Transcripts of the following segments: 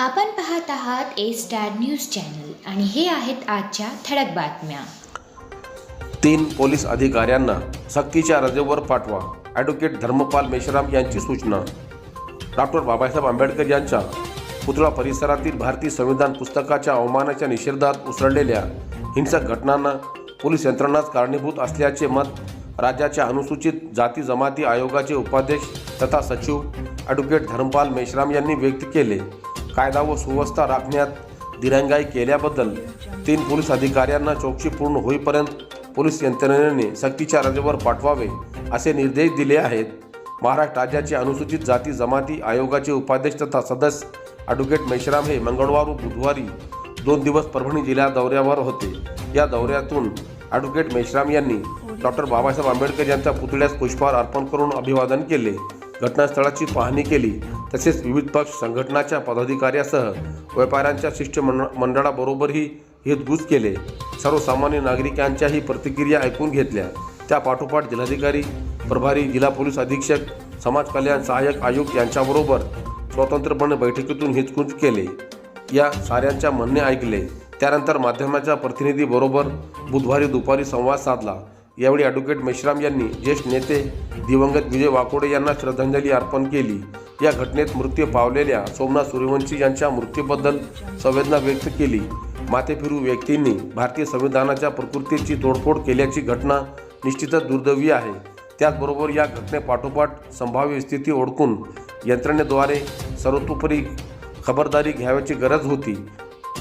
आपण पाहत आहात ए स्टार न्यूज चॅनल आणि हे आहेत आजच्या ठळक बातम्या. तीन पोलीस अधिकाऱ्यांना सक्तीच्या रजेवर पाठवा. ॲडव्होकेट धर्मपाल मेश्राम यांची सूचना. डॉक्टर बाबासाहेब आंबेडकर यांच्या पुतळा परिसरातील भारतीय संविधान पुस्तकाच्या अवमानाच्या निषेधात उसळलेल्या हिंसक घटनांना पोलीस यंत्रणाच कारणीभूत असल्याचे मत राज्याच्या अनुसूचित जाती जमाती आयोगाचे उपाध्यक्ष तथा सचिव ॲडव्होकेट धर्मपाल मेश्राम यांनी व्यक्त केले. कायदा व सुव्यवस्था राखण्यात दिरंगाई केल्याबद्दल तीन पोलीस अधिकाऱ्यांना चौकशी पूर्ण होईपर्यंत पोलीस यंत्रणेने सक्तीच्या रजेवर पाठवावे असे निर्देश दिले आहेत. महाराष्ट्र राज्याचे अनुसूचित जाती जमाती आयोगाचे उपाध्यक्ष तथा सदस्य ॲडव्होकेट मेश्राम हे मंगळवार व बुधवारी दोन दिवस परभणी जिल्हा दौऱ्यावर होते. या दौऱ्यातून ॲडव्होकेट मेश्राम यांनी डॉक्टर बाबासाहेब आंबेडकर यांच्या पुतळ्यास पुष्पहार अर्पण करून अभिवादन केले. घटनास्थळाची पाहणी केली. तसेच विविध पक्ष संघटनाच्या पदाधिकाऱ्यासह व्यापाऱ्यांच्या शिष्टमंड मंडळाबरोबरही हितगुज केले. सर्वसामान्य नागरिकांच्याही प्रतिक्रिया ऐकून घेतल्या. त्या पाठोपाठ जिल्हाधिकारी प्रभारी जिल्हा पोलीस अधीक्षक समाज कल्याण सहाय्यक आयुक्त यांच्याबरोबर स्वतंत्रपणे बैठकीतून हितगुज केले. या साऱ्यांच्या म्हणणे ऐकले. त्यानंतर माध्यमाच्या प्रतिनिधीबरोबर बुधवारी दुपारी संवाद साधला. यावेळी ॲडव्होकेट मेश्राम यांनी ज्येष्ठ नेते दिवंगत विजय वाकोडे यांना श्रद्धांजली अर्पण केली. या घटनेत मृत्यू पावलेल्या सोमनाथ सूर्यवंशी यांच्या मृत्यूबद्दल संवेदना व्यक्त केली. माथेफिरू व्यक्तींनी भारतीय संविधानाच्या प्रकृतीची तोडफोड केल्याची घटना निश्चितच दुर्दैवी आहे. त्याचबरोबर या घटनेपाठोपाठ संभाव्य स्थिती ओळखून यंत्रणेद्वारे सर्वतोपरी खबरदारी घ्यावयाची गरज होती.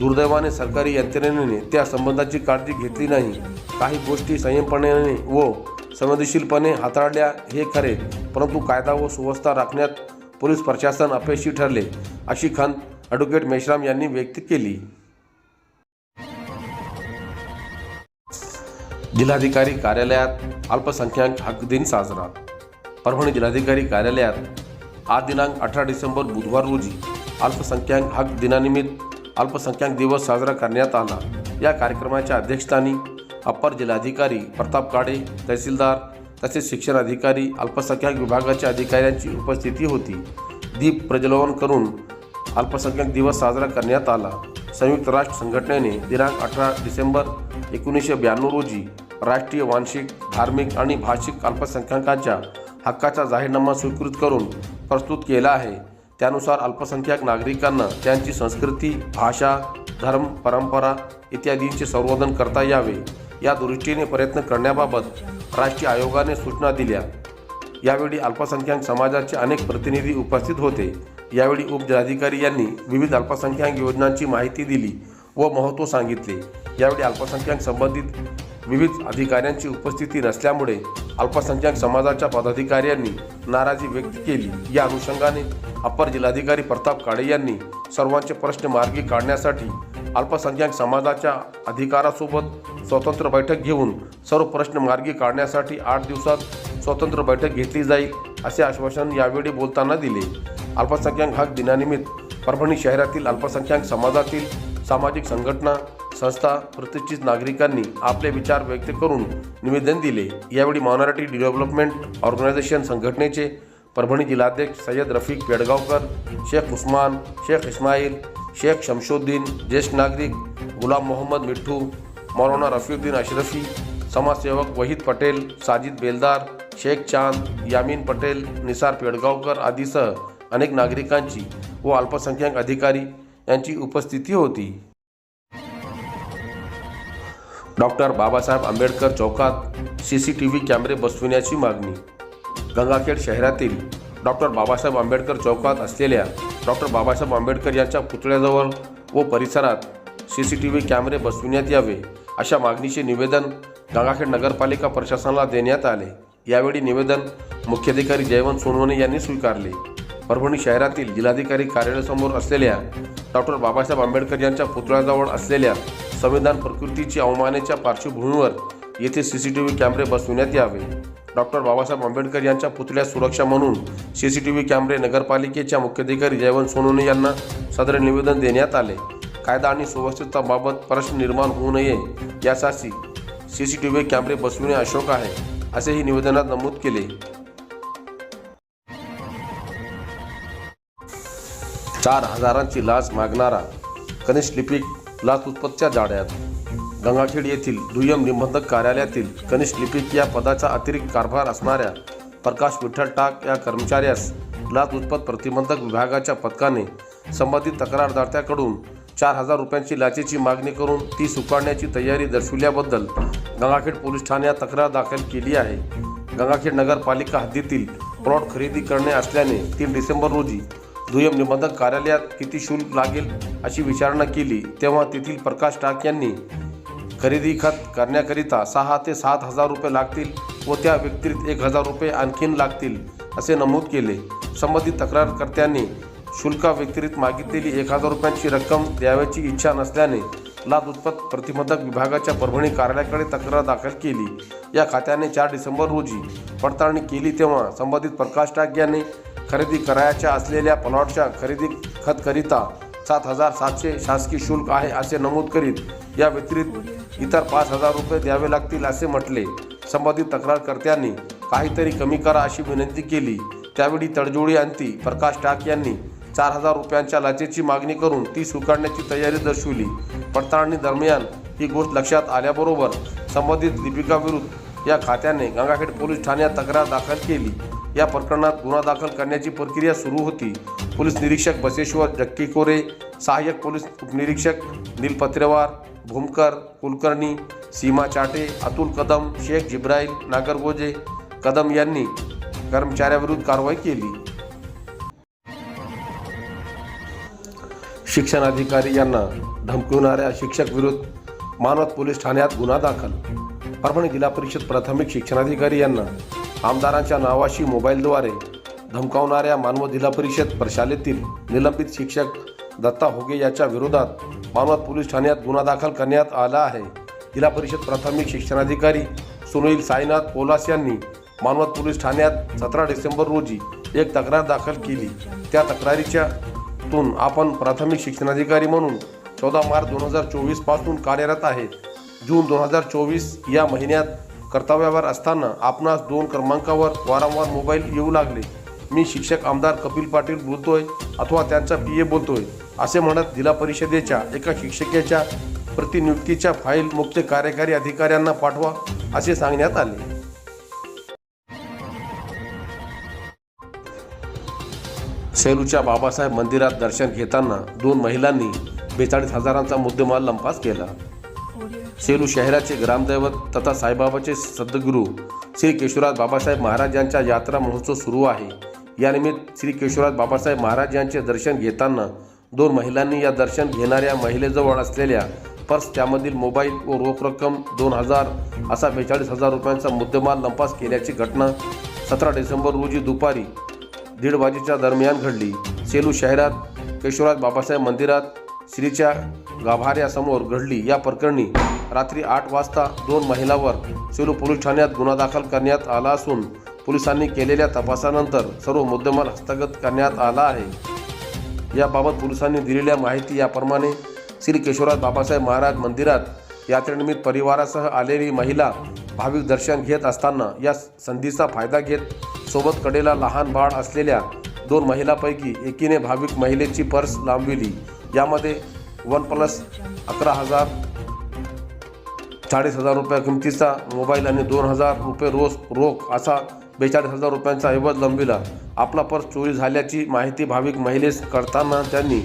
दुर्दैवाने सरकारी यंत्रणेने त्या संबंधाची काळजी घेतली नाही. काही गोष्टी संयमपणे व संवेदनशीलपणे हाताळल्या हे खरे परंतु कायदा व सुव्यवस्था राखण्यात पोलीस प्रशासन अपयशी ठरले अशी खंत ॲडव्होकेट मेश्राम यांनी व्यक्त केली. जिल्हाधिकारी कार्यालयात अल्पसंख्याक हक दिन साजरा. परभणी जिल्हाधिकारी कार्यालयात आज दिनांक अठरा डिसेंबर बुधवार रोजी अल्पसंख्याक हक दिनानिमित्त अल्पसंख्याक दिवस साजरा करण्यात आला. या कार्यक्रमाच्या अध्यक्षस्थानी अप्पर जिल्हाधिकारी प्रताप काडे तहसीलदार तसेच शिक्षण अधिकारी अल्पसंख्याक विभागाच्या अधिकाऱ्यांची उपस्थिती होती. दीप प्रज्वलन करून अल्पसंख्याक दिवस साजरा करण्यात आला. संयुक्त राष्ट्र संघटनेने दिनांक अठरा डिसेंबर एकोणीसशे ब्याण्णव रोजी राष्ट्रीय वांशिक धार्मिक आणि भाषिक अल्पसंख्याकांच्या हक्काचा जाहीरनामा स्वीकृत करून प्रस्तुत केला आहे. त्यानुसार अल्पसंख्याक नागरिकांना त्यांची संस्कृती भाषा धर्म परंपरा इत्यादींचे संवर्धन करता यावे. या दृष्टीने प्रयत्न करण्याबाबत राष्ट्रीय आयोगाने सूचना दिल्या. यावेळी अल्पसंख्याक समाजाचे अनेक प्रतिनिधी उपस्थित होते. यावेळी उपजिल्हाधिकारी यांनी विविध अल्पसंख्याक योजनांची माहिती दिली व महत्त्व सांगितले. यावेळी अल्पसंख्याक संबंधित विविध अधिकाऱ्यांची उपस्थिती नसल्यामुळे अल्पसंख्याक समाजाच्या पदाधिकाऱ्यांनी नाराजी व्यक्त केली. या अनुषंगाने अप्पर जिल्हाधिकारी प्रताप काळे यांनी सर्वांचे प्रश्न मार्गी काढण्यासाठी अल्पसंख्याक समाजाच्या अधिकारासोबत स्वतंत्र बैठक घेऊन सर्व प्रश्न मार्गी काढण्यासाठी आठ दिवसात स्वतंत्र बैठक घेतली जाईल असे आश्वासन यावेळी बोलताना दिले. अल्पसंख्याक हक दिनानिमित्त परभणी शहरातील अल्पसंख्याक समाजातील सामाजिक संघटना संस्था प्रतिष्ठित नागरिकांनी आपले विचार व्यक्त करून निवेदन दिले. यावेळी मॉनॉरिटी डेव्हलपमेंट ऑर्गनायझेशन संघटनेचे परभणी जिल्हाध्यक्ष सय्यद रफिक पेडगावकर शेख उस्मान शेख इस्माईल शेख शमशुद्दीन ज्येष्ठ नागरिक गुलाम मोहम्मद मिठ्ठू मौलाना रफीउद्दीन अशरफी समाजसेवक वहीद पटेल साजिद बेलदार शेख चांद यामीन पटेल निसार पेडगावकर आदीसह अनेक नागरिकांची व अल्पसंख्याक अधिकारी यांची उपस्थिती होती. डॉक्टर बाबासाहेब आंबेडकर चौकात सी सी टी व्ही कॅमेरे बसविण्याची मागणी. गंगाखेड शहरातील डॉक्टर बाबासाहेब आंबेडकर चौकात असलेल्या डॉक्टर बाबासाहेब आंबेडकर यांच्या पुतळ्याजवळ व परिसरात सी सी टी व्ही कॅमेरे बसविण्यात यावे अशा मागणीचे निवेदन गंगाखेड नगरपालिका प्रशासनाला देण्यात आले. यावेळी निवेदन मुख्याधिकारी जयवंत सोनवणे यांनी स्वीकारले. परभणी शहरातील जिल्हाधिकारी कार्यालयासमोर असलेल्या डॉक्टर बाबासाहेब आंबेडकर यांच्या पुतळ्याजवळ असलेल्या संविधान प्रकृतीची अवमानाच्या पार्श्वभूमीवर येथे सी सी टी व्ही कॅमेरे बसविण्यात यावे. डॉक्टर बाबासाहेब आंबेडकर यांच्या पुतळ्यास सुरक्षा म्हणून सी सी टी व्ही कॅमेरे नगरपालिकेच्या मुख्याधिकारी जयवंत सोनवणे यांना सदर निवेदन देण्यात आले. कायदा आणि सुव्यवस्थेबाबत प्रश्न निर्माण होऊ नये यासाठी सी सी टी व्ही कॅमेरे बसविणे अशोक आहे असेही निवेदनात नमूद केले. चार हजारांची लाच मागणारा कनिष्ठ लिपिक लाचलुचपतच्या जाळ्यात गंगाखेड येथील दुय्यम निबंधक कार्यालयातील कनिष्ठ लिपिक या पदाचा अतिरिक्त कारभार असणाऱ्या प्रकाश विठ्ठल टाक या कर्मचाऱ्यास लाचलुचपत प्रतिबंधक विभागाच्या पथकाने संबंधित तक्रारदात्याकडून चार हजार रुपयांची लाचेची मागणी करून ती स्वीकारण्याची तयारी दर्शविल्याबद्दल गंगाखेड पोलीस ठाण्यात तक्रार दाखल केली आहे. गंगाखेड नगरपालिका हद्दीतील प्लॉट खरेदी करणे असल्याने तीन डिसेंबर रोजी दुय्यम निबंधक कार्यालयात किती शुल्क लागेल अशी विचारणा केली तेव्हा तेथील प्रकाश टाक यांनी खरेदी खत करण्याकरिता सहा ते सात हजार रुपये लागतील व त्या व्यतिरिक्त एक हजार रुपये आणखीन लागतील असे नमूद केले. संबंधित तक्रारकर्त्यांनी शुल्काव्यतिरिक्त मागितलेली एक हजार रुपयांची रक्कम द्यावयाची इच्छा नसल्याने लाचलुचपत प्रतिबंधक विभागाच्या परभणी कार्यालयाकडे तक्रार दाखल केली. या खात्याने चार डिसेंबर रोजी पडताळणी केली तेव्हा संबंधित प्रकाश टाक यांनी खरेदी करायच्या असलेल्या प्लॉटच्या खरेदी खतकरिता सात हजार सातशे शासकीय शुल्क आहे असे नमूद करीत या व्यतिरिक्त इतर पाच हजार रुपये द्यावे लागतील असे म्हटले. संबंधित तक्रारकर्त्यांनी काहीतरी कमी करा अशी विनंती केली. त्यावेळी तडजोडी अंती प्रकाश टाक यांनी चार हजार रुपयांच्या लाचेची मागणी करून ती स्वीकारण्याची तयारी दर्शवली. पडताळणी दरम्यान ही गोष्ट लक्षात आल्याबरोबर संबंधित दीपिकाविरुद्ध या खात्याने गंगाखेड पोलीस ठाण्यात तक्रार दाखल केली. या प्रकरणात गुन्हा दाखल करण्याची प्रक्रिया सुरू होती. पोलीस निरीक्षक बसेश्वर जक्कीकोरे सहाय्यक पोलीस उपनिरीक्षक नील पत्रेवार भूमकर कुलकर्णी सीमा चाटे अतुल कदम शेख जिब्राईल नागरगोजे कदम यांनी कर्मचाऱ्याविरुद्ध कारवाई केली. शिक्षण अधिकारी यांना धमकवणाऱ्या शिक्षक विरुद्ध मानवत पोलीस ठाण्यात गुन्हा दाखल. परभणी जिल्हा परिषद प्राथमिक शिक्षणाधिकारी यांना आमदारांच्या नावाशी मोबाईलद्वारे धमकावणाऱ्या मानव जिल्हा परिषद प्रशालेतील निलंबित शिक्षक दत्ता होगे याच्या विरोधात मानवत पोलीस ठाण्यात गुन्हा दाखल करण्यात आला आहे. जिल्हा परिषद प्राथमिक शिक्षणाधिकारी सुनील साईनाथ पोलास यांनी मानवत पोलीस ठाण्यात सतरा डिसेंबर रोजी एक तक्रार दाखल केली. त्या तक्रारीच्या तून आपण प्राथमिक शिक्षणाधिकारी म्हणून चौदा मार्च दोन हजार चोवीसपासून कार्यरत आहेत जून दोन हजार चोवीस या महिन्यात कर्तव्यावर असताना आपणास दोन क्रमांकावर वारंवार मोबाईल येऊ लागले. मी शिक्षक आमदार कपिल पाटील बोलतोय अथवा त्यांचा पी ए बोलतोय असे म्हणत जिल्हा परिषदेच्या एका शिक्षकेच्या प्रतिनियुक्तीच्या फाईल मुक्त कार्यकारी अधिकाऱ्यांना पाठवा असे सांगण्यात आले. सेलूच्या बाबासाहेब मंदिरात दर्शन घेताना दोन महिलांनी बेचाळीस हजारांचा मुद्देमाल लंपास केला. सेलू शहराचे ग्रामदैवत तथा साईबाबाचे सद्गुरू श्री केशवराज बाबासाहेब महाराज यांचा यात्रा महोत्सव सुरू आहे. यानिमित्त श्री केशवराज बाबासाहेब महाराज यांचे दर्शन घेताना दोन महिलांनी या दर्शन घेणाऱ्या महिलेजवळ असलेल्या पर्स त्यामधील मोबाईल व रोख रक्कम दोन हजार असा बेचाळीस हजार रुपयांचा मुद्देमाल लंपास केल्याची घटना सतरा डिसेंबर रोजी दुपारी दीड वाजेच्या दरम्यान घडली. सेलू शहरात केशवराज बाबासाहेब मंदिरात श्रीच्या गाभाऱ्यासमोर घडली. या प्रकरणी रात्री आठ वाजता दोन महिलांवर सेलू पोलीस ठाण्यात गुन्हा दाखल करण्यात आला असून पोलिसांनी केलेल्या तपासानंतर सर्व मुद्देमाल हस्तगत करण्यात आला आहे. याबाबत पोलिसांनी दिलेल्या माहिती याप्रमाणे श्री केशवराज बाबासाहेब महाराज मंदिरात यात्रेनिमित्त परिवारासह आलेली महिला भाविक दर्शन घेत असताना या संधीचा फायदा घेत सोबत कडेला लहान बाळ असलेल्या दोन महिलांपैकी एकीने भाविक महिलेची पर्स लांबविली. यामध्ये वन प्लस अकरा हजार चाळीस हजार रुपया किमतीचा मोबाईल आणि दोन हजार रुपये रोज रोख असा बेचाळीस हजार रुपयांचा ऐवज लंबिला. आपला पर्स चोरी झाल्याची माहिती भाविक महिलेस करताना त्यांनी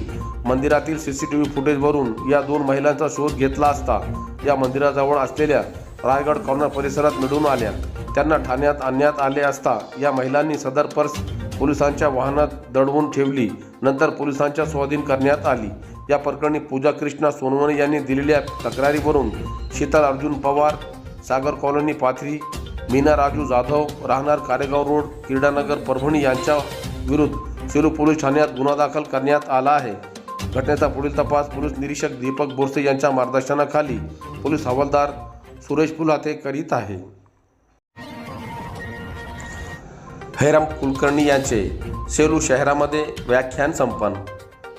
मंदिरातील सी सी टी व्ही फुटेजवरून या दोन महिलांचा शोध घेतला असता या मंदिराजवळ असलेल्या रायगड कॉर्नर परिसरात मिळून आल्या. त्यांना ठाण्यात आणण्यात आले असता या महिलांनी सदर पर्स पोलिसांच्या वाहनात दडवून ठेवली. नंतर पोलिसांच्या स्वाधीन करण्यात आली. या प्रकरणी पूजा कृष्णा सोनवणे यांनी दिलेल्या तक्रारीवरून शीतल अर्जुन पवार सागर कॉलनी पाथरी मीना राजू जाधव राहणार कारेगाव रोड क्रीडानगर परभणी यांच्या विरुद्ध सेलू पोलीस ठाण्यात गुन्हा दाखल करण्यात आला आहे. घटनेचा पुढील तपास पोलीस निरीक्षक दीपक बोरसे यांच्या मार्गदर्शनाखाली पोलीस हवालदार सुरेश फुलाते करीत आहे. हैराम कुलकर्णी यांचे सेलू शहरामध्ये व्याख्यान संपन्न.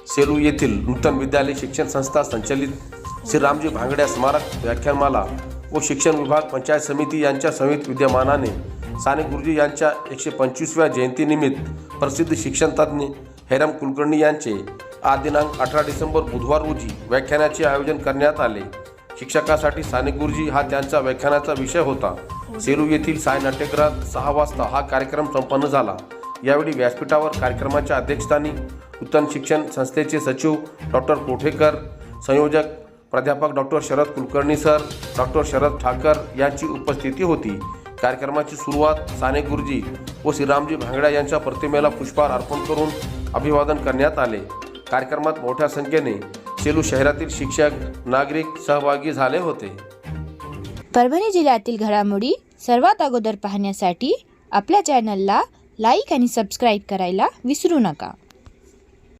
सेलू येथील नूतन विद्यालय शिक्षण संस्था संचलित श्री रामजी भांगड्या स्मारक व्याख्यानमाला व शिक्षण विभाग पंचायत समिती यांच्या संयुक्त विद्यमानाने साने गुरुजी यांच्या एकशे पंचवीसव्या जयंतीनिमित्त प्रसिद्ध शिक्षणतज्ञ हैराम कुलकर्णी यांचे आज दिनांक अठरा डिसेंबर बुधवार रोजी व्याख्यानाचे आयोजन करण्यात आले. शिक्षकासाठी साने गुरुजी हा त्यांचा व्याख्यानाचा विषय होता. सेलू येथील साय नाट्यगृहात सहा वाजता हा कार्यक्रम संपन्न झाला. यावेळी व्यासपीठावर कार्यक्रमाच्या अध्यक्षस्थानी उत्तम शिक्षण संस्थेचे सचिव डॉक्टर कोठेकर संयोजक प्राध्यापक doctor Sharad Kulkarni sir doctor Sharad Thakar यांची उपस्थिती होती. कार्यक्रमाची सुरुवात साने गुरुजी व श्रीरामजी भांगडा यांच्या प्रतिमेला पुष्पहार अर्पण करून अभिवादन करण्यात आले. कार्यक्रमात मोठ्या संख्येने सेलू शहरातील शिक्षक नागरिक सहभागी झाले होते. परभणी जिल्ह्यातील घडामोडी सर्वात अगोदर पाहण्यासाठी आपल्या चॅनलला लाईक आणि सबस्क्राईब करायला विसरू नका.